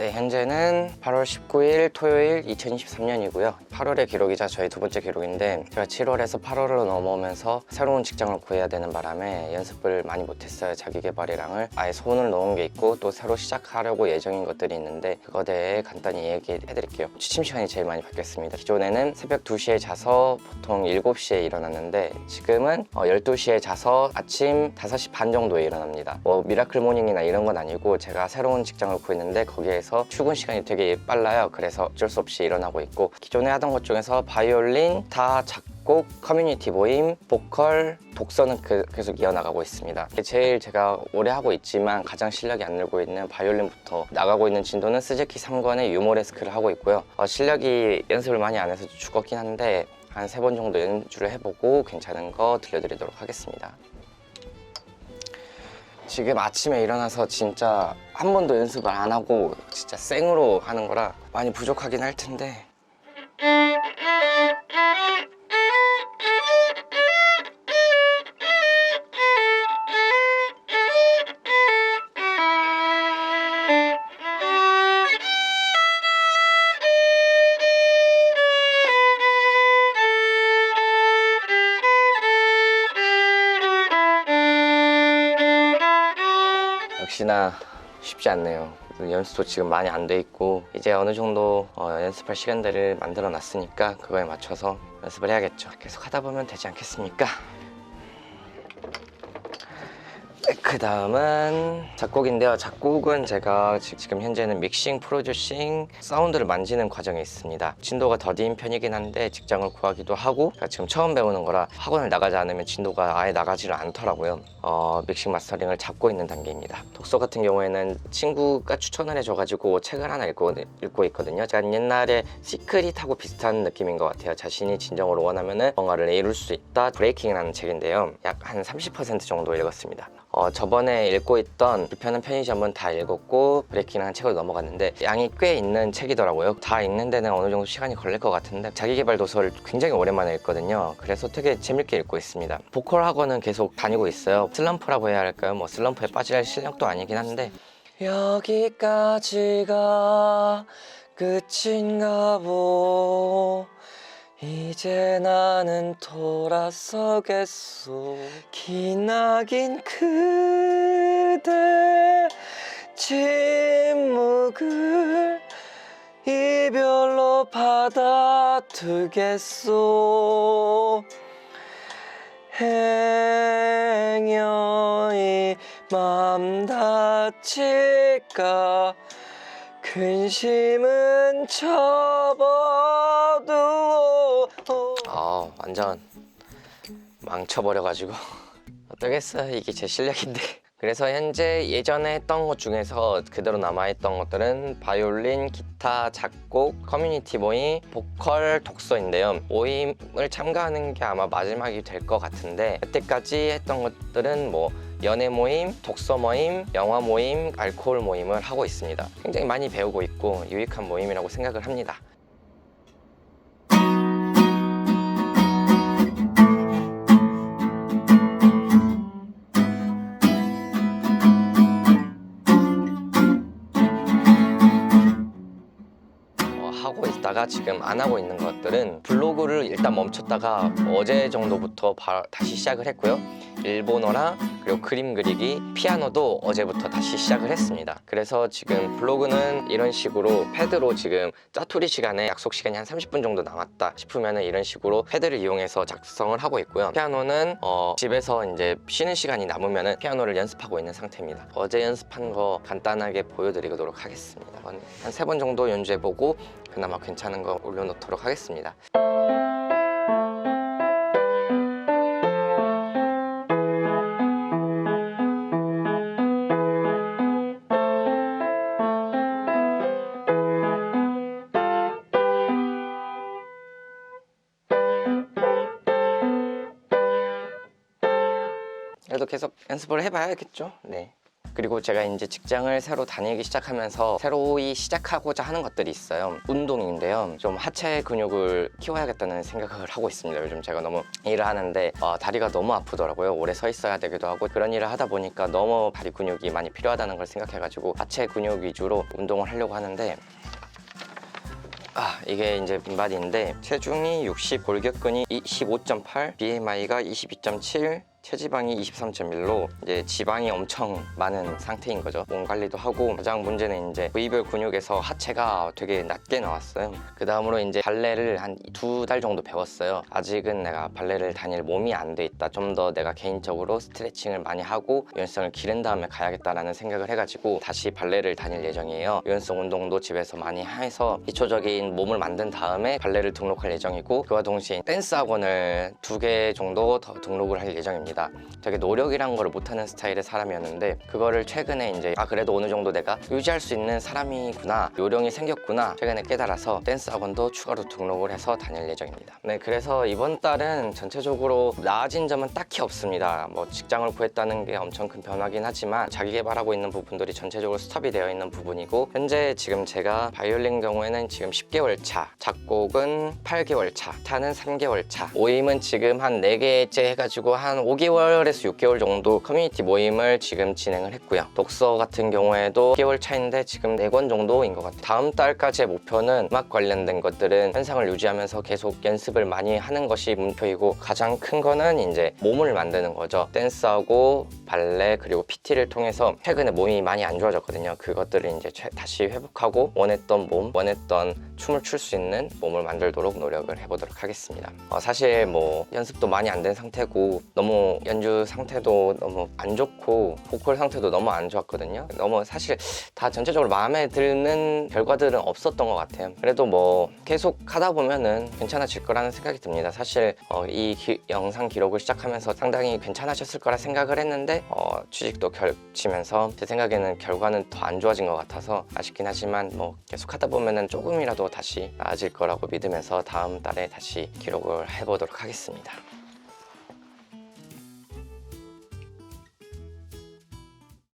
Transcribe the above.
네, 현재는 8월 19일 토요일 2023년이고요. 8월의 기록이자 저희 두 번째 기록인데 제가 7월에서 8월로 넘어오면서 새로운 직장을 구해야 되는 바람에 연습을 많이 못했어요. 자기 개발이랑을 아예 손을 놓은 게 있고 또 새로 시작하려고 예정인 것들이 있는데 그거 대해 간단히 얘기해 드릴게요. 취침 시간이 제일 많이 바뀌었습니다. 기존에는 새벽 2시에 자서 보통 7시에 일어났는데 지금은 어, 12시에 자서 아침 5시 반 정도에 일어납니다. 뭐 미라클 모닝이나 이런 건 아니고 제가 새로운 직장을 구했는데 거기에서 출근 시간이 되게 빨라요. 그래서 어쩔 수 없이 일어나고 있고 기존에 하던 것 중에서 바이올린, 다 작곡, 커뮤니티 모임, 보컬, 독서는 그- 계속 이어나가고 있습니다. 제일 제가 오래 하고 있지만 가장 실력이 안 늘고 있는 바이올린부터 나가고 있는 진도는 스즈키 3권의 유모레스크를 하고 있고요. 어, 실력이 연습을 많이 안 해서 죽었긴 한데 한 세 번 정도 연주를 해보고 괜찮은 거 들려드리도록 하겠습니다. 지금 아침에 일어나서 진짜 한 번도 연습을 안 하고 진짜 생으로 하는 거라 많이 부족하긴 할 텐데 역시나 쉽지 않네요. 연습도 지금 많이 안 돼 있고 이제 어느 정도 어, 연습할 시간들을 만들어 놨으니까 그거에 맞춰서 연습을 해야겠죠. 계속 하다 보면 되지 않겠습니까? 그 다음은 작곡인데요. 작곡은 제가 지- 지금 현재는 믹싱, 프로듀싱, 사운드를 만지는 과정에 있습니다. 진도가 더딘 편이긴 한데 직장을 구하기도 하고 지금 처음 배우는 거라 학원을 나가지 않으면 진도가 아예 나가지를 않더라고요. 어, 믹싱 마스터링을 잡고 있는 단계입니다. 독서 같은 경우에는 친구가 추천을 해줘가지고 책을 하나 읽고, 읽고 있거든요. 제가 옛날에 시크릿하고 비슷한 느낌인 것 같아요. 자신이 진정으로 원하면은 뭔가를 이룰 수 있다. 브레이킹이라는 책인데요. 약 한 30% 정도 읽었습니다. 어, 저번에 읽고 있던 불편한 편의점은 다 읽었고 브레이킹이라는 책을 넘어갔는데 양이 꽤 있는 책이더라고요. 다 읽는 데는 어느 정도 시간이 걸릴 것 같은데 자기개발 도서를 굉장히 오랜만에 읽거든요. 그래서 되게 재밌게 읽고 있습니다. 보컬 학원은 계속 다니고 있어요. 슬럼프라고 해야 할까요? 뭐 슬럼프에 빠질 실력도 아니긴 한데 여기까지가 끝인가 보 이제 나는 돌아서겠소. 기나긴 그대 침묵을 이별로 받아두겠소. 행여이 맘 다칠까 근심은 접어두어. 아 완전 망쳐버려가지고. 어떠겠어요? 이게 제 실력인데 그래서 현재 예전에 했던 것 중에서 그대로 남아있던 것들은 바이올린, 기타, 작곡, 커뮤니티 모임, 보컬, 독서인데요. 모임을 참가하는 게 아마 마지막이 될 것 같은데 여태까지 했던 것들은 뭐 연애 모임, 독서 모임, 영화 모임, 알코올 모임을 하고 있습니다. 굉장히 많이 배우고 있고 유익한 모임이라고 생각을 합니다 지금 안 하고 있는 것들은 블로그를 일단 멈췄다가 어제 정도부터 바- 다시 시작을 했고요. 일본어랑 그리고 그림 그리기, 피아노도 어제부터 다시 시작을 했습니다. 그래서 지금 블로그는 이런 식으로 패드로 지금 짜투리 시간에 약속 시간이 한 30분 정도 남았다 싶으면 이런 식으로 패드를 이용해서 작성을 하고 있고요. 피아노는 어, 집에서 이제 쉬는 시간이 남으면 피아노를 연습하고 있는 상태입니다. 어제 연습한 거 간단하게 보여드리도록 하겠습니다. 한 세 번 정도 연주해보고 그나마 괜찮은 거 올려놓도록 하겠습니다. 그래도 계속 연습을 해봐야겠죠. 네. 그리고 제가 이제 직장을 새로 다니기 시작하면서 새로이 시작하고자 하는 것들이 있어요. 운동인데요. 좀 하체 근육을 키워야겠다는 생각을 하고 있습니다. 요즘 제가 너무 일을 하는데 어, 다리가 너무 아프더라고요. 오래 서 있어야 되기도 하고 그런 일을 하다 보니까 너무 다리 근육이 많이 필요하다는 걸 생각해가지고 하체 근육 위주로 운동을 하려고 하는데 아 이게 이제 빈바디인데 체중이 60, 골격근이 25.8, BMI가 22.7, 체지방이 23.1로 이제 지방이 엄청 많은 상태인 거죠. 몸 관리도 하고 가장 문제는 이제 부위별 근육에서 하체가 되게 낮게 나왔어요. 그 다음으로 이제 발레를 한 두 달 정도 배웠어요. 아직은 내가 발레를 다닐 몸이 안 돼 있다. 좀 더 내가 개인적으로 스트레칭을 많이 하고 유연성을 기른 다음에 가야겠다라는 생각을 해가지고 다시 발레를 다닐 예정이에요. 유연성 운동도 집에서 많이 해서 기초적인 몸을 만든 다음에 발레를 등록할 예정이고 그와 동시에 댄스 학원을 두 개 정도 더 등록을 할 예정입니다. 되게 노력이란 걸 못하는 스타일의 사람이었는데 그거를 최근에 이제 아 그래도 어느 정도 내가 유지할 수 있는 사람이구나 요령이 생겼구나 최근에 깨달아서 댄스 학원도 추가로 등록을 해서 다닐 예정입니다. 네 그래서 이번 달은 전체적으로 나아진 점은 딱히 없습니다. 뭐 직장을 구했다는 게 엄청 큰 변화긴 하지만 자기 개발하고 있는 부분들이 전체적으로 스톱이 되어 있는 부분이고 현재 지금 제가 바이올린 경우에는 지금 10개월 차, 작곡은 8개월 차, 타는 3개월 차, 모임은 지금 한 4개째 해가지고 한 5개월 에서 6개월 정도 커뮤니티 모임을 지금 진행을 했고요. 독서 같은 경우에도 6개월 차인데 지금 4권 정도인 것 같아요. 다음 달까지의 목표는 음악 관련된 것들은 현상을 유지하면서 계속 연습을 많이 하는 것이 목표이고 가장 큰 거는 이제 몸을 만드는 거죠. 댄스하고 발레 그리고 PT를 통해서 최근에 몸이 많이 안 좋아졌거든요. 그것들을 이제 최- 다시 회복하고 원했던 몸, 원했던 춤을 출 수 있는 몸을 만들도록 노력을 해보도록 하겠습니다. 어, 사실 뭐 연습도 많이 안 된 상태고 너무 연주 상태도 너무 안 좋고 보컬 상태도 너무 안 좋았거든요. 너무 사실 다 전체적으로 마음에 드는 결과들은 없었던 것 같아요. 그래도 뭐 계속 하다 보면은 괜찮아질 거라는 생각이 듭니다. 사실 어, 이 기- 영상 기록을 시작하면서 상당히 괜찮아졌을 거라 생각을 했는데 어, 취직도 겹치면서 제 생각에는 결과는 더 안 좋아진 것 같아서 아쉽긴 하지만 뭐 계속 하다 보면은 조금이라도 다시 나아질 거라고 믿으면서 다음 달에 다시 기록을 해보도록 하겠습니다.